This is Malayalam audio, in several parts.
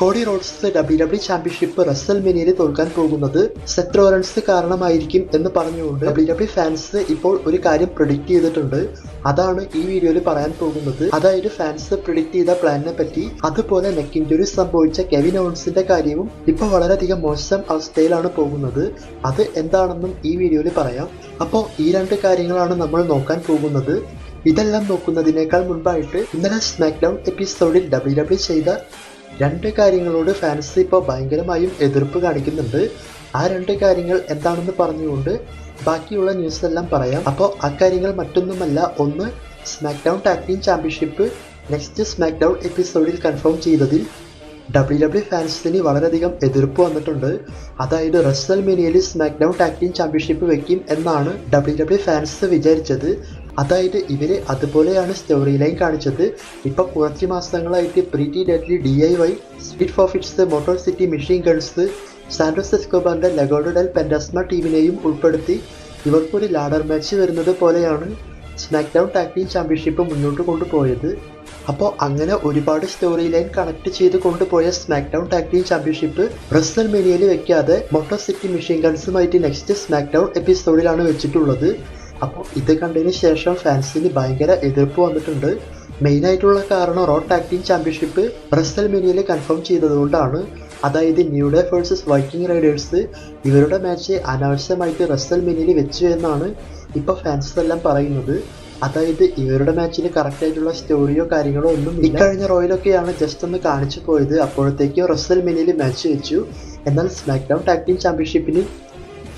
കോഡി റോഡ്സ് ഡബ്ല്യു ചാമ്പ്യൻഷിപ്പ് റസൽ മിനിയിൽ തോൽക്കാൻ പോകുന്നത് സെറ്റോറൻസ് കാരണമായിരിക്കും എന്ന് പറഞ്ഞുകൊണ്ട് ഡബ്ല്യു ഡബ്ല്യു ഫാൻസ് ഇപ്പോൾ ഒരു കാര്യം പ്രൊഡിക്റ്റ് ചെയ്തിട്ടുണ്ട്. അതാണ് ഈ വീഡിയോയിൽ പറയാൻ പോകുന്നത്. അതായത് ഫാൻസ് പ്രിഡിക്റ്റ് ചെയ്ത പ്ലാനിനെ പറ്റി. അതുപോലെ നെക്ക് ഇഞ്ചുറി സംഭവിച്ച കെവിൻ ഓൺസിന്റെ കാര്യവും ഇപ്പോൾ വളരെയധികം മോശം അവസ്ഥയിലാണ് പോകുന്നത്. അത് എന്താണെന്നും ഈ വീഡിയോയിൽ പറയാം. അപ്പോൾ ഈ രണ്ട് കാര്യങ്ങളാണ് നമ്മൾ നോക്കാൻ പോകുന്നത്. ഇതെല്ലാം നോക്കുന്നതിനേക്കാൾ മുൻപായിട്ട് ഇന്നലെ സ്മാക്ക് ഡൗൺ എപ്പിസോഡിൽ ഡബ്ല്യു ഡബ്ല്യു ചെയ്ത രണ്ട് കാര്യങ്ങളോട് ഫാൻസ് ഇപ്പോൾ ഭയങ്കരമായും എതിർപ്പ് കാണിക്കുന്നുണ്ട്. ആ രണ്ട് കാര്യങ്ങൾ എന്താണെന്ന് പറഞ്ഞുകൊണ്ട് ബാക്കിയുള്ള ന്യൂസ് എല്ലാം പറയാം. അപ്പോൾ ആ കാര്യങ്ങൾ മറ്റൊന്നുമല്ല ഒന്ന് SmackDown tag team championship next SmackDown എപ്പിസോഡിൽ കൺഫേം ചെയ്തതിൽ ഡബ്ല്യു ഡബ്ല്യു ഫാൻസിന് വളരെയധികം എതിർപ്പ് വന്നിട്ടുണ്ട്. അതായത് റസൽ മിനിയയിൽ smack down tag team championship വെക്കും എന്നാണ് ഡബ്ല്യു ഡബ്ല്യു ഫാൻസ് വിചാരിച്ചത്. അതായത് ഇവർ അതുപോലെയാണ് സ്റ്റോറി ലൈൻ കാണിച്ചത്. ഇപ്പൊ കുറച്ച് മാസങ്ങളായിട്ട് pretty deadly D I Y speed ഫോഫിറ്റ്സ് Motor City Machine Guns Santos എസ്കോബാറിന്റെ Legado del Fantasma ടീമിനെയും ഉൾപ്പെടുത്തി. ഇവർക്കൊരു ലാഡർ മാച്ച് വരുന്നത് പോലെയാണ് smack down tag team championship മുന്നോട്ട് കൊണ്ടുപോയത്. അപ്പോൾ അങ്ങനെ ഒരുപാട് സ്റ്റോറി ലൈൻ കണക്ട് ചെയ്ത് കൊണ്ടുപോയ smack down tag team championship റസ്സൽ മേനിയയിൽ വെക്കാതെ മോട്ടോർ സിറ്റി മെഷീൻ ഗൺസുമായിട്ട് നെക്സ്റ്റ് സ്മാക്ക് ഡൗൺ എപ്പിസോഡിലാണ് വെച്ചിട്ടുള്ളത്. അപ്പോൾ ഇത് കണ്ടതിന് ശേഷം ഫാൻസിന് ഭയങ്കര എതിർപ്പ് വന്നിട്ടുണ്ട്. മെയിൻ ആയിട്ടുള്ള കാരണം റോ ടാഗ് ടീം ചാമ്പ്യൻഷിപ്പ് റസൽ മെനിയിൽ കൺഫേം ചെയ്തതുകൊണ്ടാണ്. അതായത് New Day versus Viking Raiders ഇവരുടെ മാച്ച് അനാവശ്യമായിട്ട് റസൽ മെനിയിൽ വെച്ചു എന്നാണ് ഇപ്പോൾ ഫാൻസ് എല്ലാം പറയുന്നത്. അതായത് ഇവരുടെ മാച്ചിന് കറക്റ്റ് ആയിട്ടുള്ള സ്റ്റോറിയോ കാര്യങ്ങളോ ഒന്നും ഇക്കഴിഞ്ഞ റോയിലൊക്കെയാണ് ജസ്റ്റ് ഒന്ന് കാണിച്ചു പോയത്. അപ്പോഴത്തേക്കും റസൽ മിനിയിൽ മാച്ച് വെച്ചു. എന്നാൽ സ്മാക്ഡൗൺ ടാഗ് ടീം ചാമ്പ്യൻഷിപ്പിന്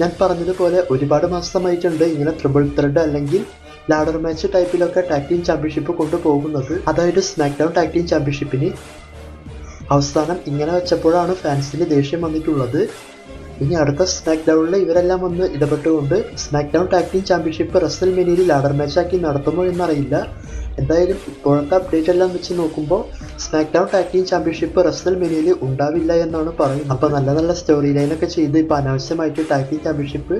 ഞാൻ പറഞ്ഞതുപോലെ ഒരുപാട് മാസമായിട്ടുണ്ട് ഇങ്ങനെ ട്രിപ്പിൾ ത്രെഡ് അല്ലെങ്കിൽ ലാഡർ മാച്ച് ടൈപ്പിലൊക്കെ ടാക് ടീം ചാമ്പ്യൻഷിപ്പ് കൊണ്ടുപോകുന്നത്. അതായത് സ്മാക്ക് ഡൗൺ ടാഗ് ടീം ചാമ്പ്യൻഷിപ്പിന് അവസാനം ഇങ്ങനെ വെച്ചപ്പോഴാണ് ഫാൻസിന് ദേഷ്യം വന്നിട്ടുള്ളത്. ഇനി അടുത്ത സ്മാക്ക് ഡൗണിൽ ഇവരെല്ലാം ഒന്ന് ഇടപെട്ടുകൊണ്ട് smack down tag team championship റസൽ മിനിയിൽ ലാഡർ മാച്ചാക്കി നടത്തുമോ എന്നറിയില്ല. എന്തായാലും ഇപ്പോഴത്തെ അപ്ഡേറ്റ് എല്ലാം വെച്ച് നോക്കുമ്പോൾ smack down tag team championship റസൽ മിനിയിൽ ഉണ്ടാവില്ല എന്നാണ് പറയുന്നത്. അപ്പോൾ നല്ല നല്ല സ്റ്റോറി ലൈനൊക്കെ ചെയ്ത് ഇപ്പോൾ അനാവശ്യമായിട്ട് ടാഗ് ടീം ചാമ്പ്യൻഷിപ്പ്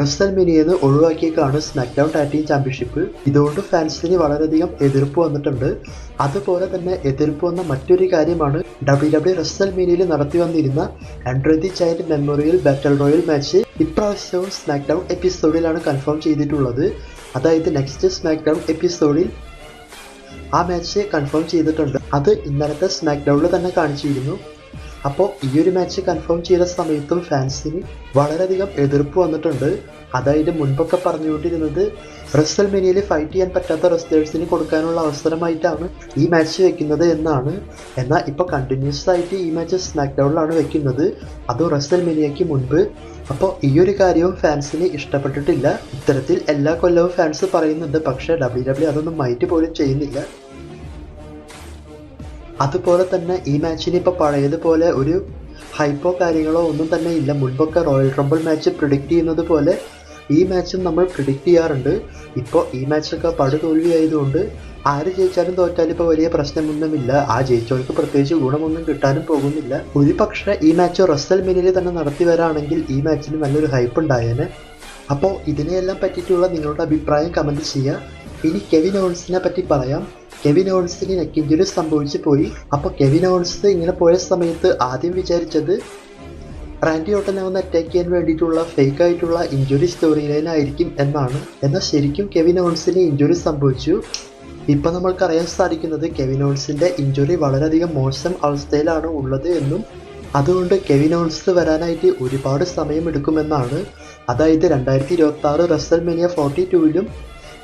റസൽ മിനിയെന്ന് ഒഴിവാക്കിയേക്കാണ് smack down tag team championship ഇതുകൊണ്ട് ഫാൻസിന് വളരെയധികം എതിർപ്പ് വന്നിട്ടുണ്ട്. അതുപോലെ തന്നെ എതിർപ്പ് വന്ന മറ്റൊരു കാര്യമാണ് ഡബ്ല്യു ഡബ്ല്യു റസൽ മിനിയിൽ നടത്തി വന്നിരുന്ന android child memorial battle royal match ഇപ്രാവശ്യവും smack down എപ്പിസോഡിലാണ് കൺഫേം ചെയ്തിട്ടുള്ളത്. അതായത് നെക്സ്റ്റ് സ്മാക്ക് ഡൗൺ എപ്പിസോഡിൽ ആ മാച്ച് കൺഫേം ചെയ്തിട്ടുണ്ട്. അത് ഇന്നലത്തെ സ്മാക്ക് ഡൗണിൽ തന്നെ കാണിച്ചിരുന്നു. അപ്പോൾ ഈ ഒരു മാച്ച് കൺഫേം ചെയ്ത സമയത്തും ഫാൻസിന് വളരെയധികം എതിർപ്പ് വന്നിട്ടുണ്ട്. അതായത് മുൻപൊക്കെ പറഞ്ഞുകൊണ്ടിരുന്നത് റസൽ മെനിയിൽ ഫൈറ്റ് ചെയ്യാൻ പറ്റാത്ത റെസ്റ്റേഴ്സിന് കൊടുക്കാനുള്ള അവസരമായിട്ടാണ് ഈ മാച്ച് വെക്കുന്നത് എന്നാണ്. എന്നാൽ ഇപ്പോൾ കണ്ടിന്യൂസ് ആയിട്ട് ഈ മാച്ച് സ്മാക്ഡൗണിലാണ് വെക്കുന്നത്. അതും റസൽ മെനിയയ്ക്ക് മുൻപ്. അപ്പോൾ ഈ ഒരു കാര്യവും ഫാൻസിന് ഇഷ്ടപ്പെട്ടിട്ടില്ല. ഇത്തരത്തിൽ എല്ലാ കൊല്ലവും ഫാൻസ് പറയുന്നുണ്ട്. പക്ഷേ ഡബ്ല്യു ഡബ്ല്യു അതൊന്നും മൈറ്റ് പോലും ചെയ്യുന്നില്ല. അതുപോലെ തന്നെ ഈ മാച്ചിന് ഇപ്പോൾ പഴയതുപോലെ ഒരു ഹൈപ്പോ കാര്യങ്ങളോ ഒന്നും തന്നെ ഇല്ല. മുൻപൊക്കെ റോയൽ റംബിൾ മാച്ച് പ്രിഡിക്റ്റ് ചെയ്യുന്നത് പോലെ ഈ മാച്ചും നമ്മൾ പ്രിഡിക്റ്റ് ചെയ്യാറുണ്ട്. ഇപ്പോൾ ഈ മാച്ചൊക്കെ പടുതോൽവി ആയതുകൊണ്ട് ആര് ജയിച്ചാലും തോറ്റാലും ഇപ്പോൾ വലിയ പ്രശ്നമൊന്നുമില്ല. ആ ജയിച്ചവർക്ക് പ്രത്യേകിച്ച് ഗുണമൊന്നും കിട്ടാനും പോകുന്നില്ല. ഒരു പക്ഷേ ഈ മാച്ച് റസൽ മിനിൽ തന്നെ നടത്തി വരാണെങ്കിൽ ഈ മാച്ചിന് നല്ലൊരു ഹൈപ്പ് ഉണ്ടായേനെ. അപ്പോൾ ഇതിനെയെല്ലാം പറ്റിയിട്ടുള്ള നിങ്ങളുടെ അഭിപ്രായം കമന്റ് ചെയ്യുക. ഇനി കെവിൻ ഓൺസിനെ പറ്റി പറയാം. കെവിൻ ഓൺസിന് നെക്ക് ഇഞ്ചുറി സംഭവിച്ചു പോയി. അപ്പോൾ കെവിൻ ഓൺസ് ഇങ്ങനെ പോയ സമയത്ത് ആദ്യം വിചാരിച്ചത് റാൻഡി ഓട്ടനെ വന്ന് അറ്റാക്ക് ചെയ്യാൻ വേണ്ടിയിട്ടുള്ള ഫേക്ക് ആയിട്ടുള്ള ഇഞ്ചുറി സ്റ്റോറി ലൈൻ ആയിരിക്കും എന്നാണ്. എന്നാൽ ശരിക്കും കെവിൻ ഓൺസിന് ഇഞ്ചുറി സംഭവിച്ചു. ഇപ്പം നമ്മൾക്കറിയാൻ സാധിക്കുന്നത് കെവിൻ ഓൺസിന്റെ ഇഞ്ചുറി വളരെയധികം മോശം അവസ്ഥയിലാണ് ഉള്ളത് എന്നും അതുകൊണ്ട് കെവിൻ ഓൺസ് വരാനായിട്ട് ഒരുപാട് സമയമെടുക്കുമെന്നാണ്. അതായത് രണ്ടായിരത്തി ഇരുപത്തി ആറ് റസൽ മെനിയ ഫോർട്ടി ടൂവിലും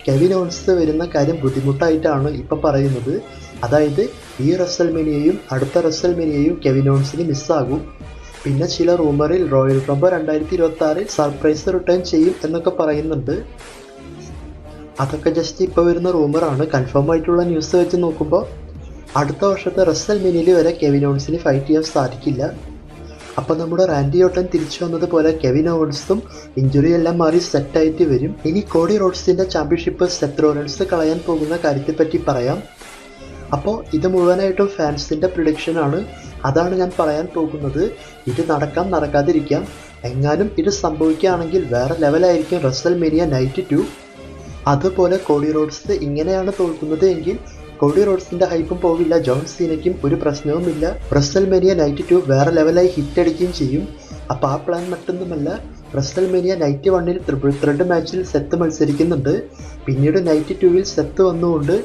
കെവിൻ ഓൺസ് വരുന്ന കാര്യം ബുദ്ധിമുട്ടായിട്ടാണ് ഇപ്പം പറയുന്നത്. അതായത് ഈ റസൽ മെനിയയും അടുത്ത റസൽ മെനിയയും കെവിൻ ഓൺസിന് മിസ്സാകും. പിന്നെ ചില റൂമറിൽ റോയൽ റംബർ രണ്ടായിരത്തി ഇരുപത്തി ആറിൽ സർപ്രൈസ് റിട്ടേൺ ചെയ്യും എന്നൊക്കെ പറയുന്നുണ്ട്. അതൊക്കെ ജസ്റ്റ് ഇപ്പോൾ വരുന്ന റൂമറാണ്. കൺഫേം ആയിട്ടുള്ള ന്യൂസ് വെച്ച് നോക്കുമ്പോൾ അടുത്ത വർഷത്തെ റസൽ മിനിയിൽ വരെ കെവിൻ ഓൺസിന് ഫൈറ്റ് ചെയ്യാൻ സാധിക്കില്ല. അപ്പോൾ നമ്മുടെ റാൻഡി ഓട്ടൻ തിരിച്ചു വന്നതുപോലെ കെവിൻ ഓൾസും ഇഞ്ചുറി എല്ലാം മാറി സെറ്റായിട്ട് വരും. ഇനി കോഡി റോഡ്സിന്റെ ചാമ്പ്യൻഷിപ്പ് സെത്ത് റോഡൻസ് കളയാൻ പോകുന്ന കാര്യത്തെപ്പറ്റി പറയാം. അപ്പോൾ ഇത് മുഴുവനായിട്ടും പ്രിഡിക്ഷൻ ആണ്. അതാണ് ഞാൻ പറയാൻ പോകുന്നത്. ഇത് നടക്കാം നടക്കാതിരിക്കാം. എങ്ങാനും ഇത് സംഭവിക്കുകയാണെങ്കിൽ വേറെ ലെവലായിരിക്കും റസൽ മെനിയ നൈറ്റ് ടു അതുപോലെ കോഡി റോഡ്സ് ഇങ്ങനെയാണ് തോൽക്കുന്നത് എങ്കിൽ കോഡി റോഡ്സിന്റെ ഹൈപ്പും പോകില്ല. ജോൺ സീനയ്ക്കും ഒരു പ്രശ്നവുമില്ല. റസൽമേനിയ നൈറ്റ് ടു വേറെ ലെവലായി ഹിറ്റ് അടിക്കുകയും ചെയ്യും. അപ്പോൾ ആ പ്ലാൻ മറ്റൊന്നുമല്ല. റസൽമേനിയ നൈറ്റ് വണ്ണിൽ ട്രിപ്പിൾ ത്രെഡ് മാച്ചിൽ സെത്ത് മത്സരിക്കുന്നുണ്ട്. പിന്നീട് നൈറ്റ് ടുവിൽ സെത്ത് വന്നുകൊണ്ട്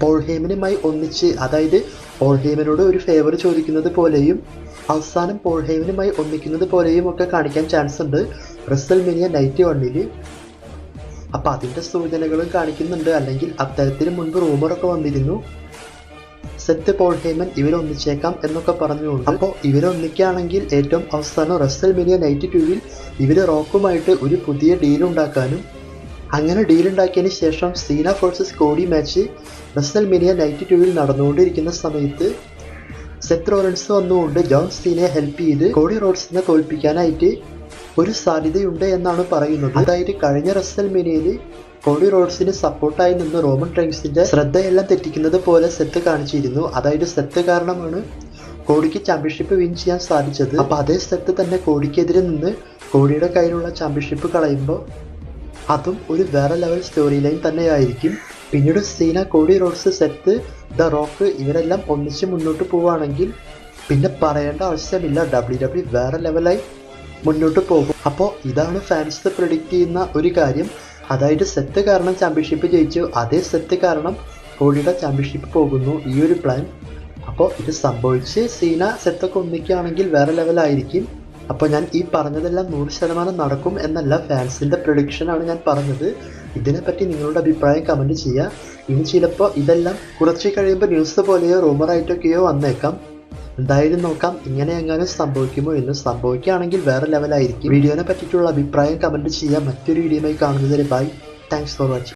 പോൾ ഹേമനുമായി ഒന്നിച്ച് അതായത് പോൾ ഹേമനോട് ഒരു ഫേവർ ചോദിക്കുന്നത് പോലെയും അവസാനം പോൾ ഹേമനുമായി ഒന്നിക്കുന്നത് പോലെയും ഒക്കെ കാണിക്കാൻ ചാൻസ് ഉണ്ട്. റസൽമേനിയ നൈറ്റ് വണ്ണിൽ അപ്പൊ അതിന്റെ സൂചനകളും കാണിക്കുന്നുണ്ട്. അല്ലെങ്കിൽ അത്തരത്തിന് മുൻപ് റൂമറൊക്കെ വന്നിരുന്നു. സെത്ത് പോൾ ഹേമൻ ഇവരൊന്നിച്ചേക്കാം എന്നൊക്കെ പറഞ്ഞുകൊണ്ട്. അപ്പോൾ ഇവരൊന്നിക്കുകയാണെങ്കിൽ ഏറ്റവും അവസാനം റസ്സൽ മിനിയ നൈറ്റ് ടൂവിൽ ഇവർ റോക്കുമായിട്ട് ഒരു പുതിയ ഡീൽ ഉണ്ടാക്കാനും അങ്ങനെ ഡീൽ ഉണ്ടാക്കിയതിന് ശേഷം Cena forces Cody match WrestleMania night ടൂവിൽ നടന്നുകൊണ്ടിരിക്കുന്ന സമയത്ത് സെത്ത് റോറൻസ് വന്നുകൊണ്ട് ജോൺ സീനയെ ഹെൽപ്പ് ചെയ്ത് കോഡി റോഡ്സിനെ തോൽപ്പിക്കാനായിട്ട് ഒരു സാധ്യതയുണ്ട് എന്നാണ് പറയുന്നത്. അതായത് കഴിഞ്ഞ റസൽ മിനിയിൽ കോഡി റോഡ്സിന് സപ്പോർട്ടായി നിന്ന് റോമൻ റെയിൻസിന്റെ ശ്രദ്ധയെല്ലാം തെറ്റിക്കുന്നത് പോലെ സെത്ത് കാണിച്ചിരുന്നു. അതായത് സെത്ത് കാരണമാണ് കോടിക്ക് ചാമ്പ്യൻഷിപ്പ് വിൻ ചെയ്യാൻ സാധിച്ചത്. അപ്പൊ അതേ സെത്ത് തന്നെ കോടിക്കെതിരെ നിന്ന് കോടിയുടെ കയ്യിലുള്ള ചാമ്പ്യൻഷിപ്പ് കളയുമ്പോൾ അതും ഒരു വേറെ ലെവൽ സ്റ്റോറി ലൈൻ തന്നെയായിരിക്കും. പിന്നീട് സീന കോടി റോഡ്സ് സെത്ത് ദ റോക്ക് ഇവരെല്ലാം ഒന്നിച്ച് മുന്നോട്ട് പോവുകയാണെങ്കിൽ പിന്നെ പറയേണ്ട ആവശ്യമില്ല. ഡബ്ല്യു ഡബ്ല്യു വേറെ ലെവലായി മുന്നോട്ട് പോകും. അപ്പോൾ ഇതാണ് ഫാൻസ് പ്രിഡിക്റ്റ് ചെയ്യുന്ന ഒരു കാര്യം. അതായത് സെത്ത് കാരണം ചാമ്പ്യൻഷിപ്പ് ജയിച്ചു. അതേ സെത്ത് കാരണം കോഹ്ലിയുടെ ചാമ്പ്യൻഷിപ്പ് പോകുന്നു. ഈ ഒരു പ്ലാൻ അപ്പോൾ ഇത് സംഭവിച്ച് സീന സെത്തൊക്കെ ഒന്നിക്കുകയാണെങ്കിൽ വേറെ ലെവലായിരിക്കും അപ്പോൾ ഞാൻ ഈ പറഞ്ഞതെല്ലാം നൂറ് ശതമാനം നടക്കും എന്നല്ല ഫാൻസിന്റെ പ്രൊഡിക്ഷനാണ് ഞാൻ പറഞ്ഞത്. ഇതിനെപ്പറ്റി നിങ്ങളുടെ അഭിപ്രായം കമന്റ് ചെയ്യുക. ഇനി ചിലപ്പോൾ ഇതെല്ലാം കുറച്ച് കഴിയുമ്പോൾ ന്യൂസ് പോലെയോ റൂമറായിട്ടൊക്കെയോ വന്നേക്കാം. എന്തായാലും നോക്കാം. ഇങ്ങനെ എങ്ങാനും സംഭവിക്കുമോ എന്ന് സംഭവിക്കുകയാണെങ്കിൽ വേറെ ലെവലായിരിക്കും വീഡിയോനെ പറ്റിയിട്ടുള്ള അഭിപ്രായം കമന്റ് ചെയ്യാം. മറ്റൊരു വീഡിയോയുമായി കാണുന്നതിന് ബൈ താങ്ക്സ് ഫോർ വാച്ചിങ്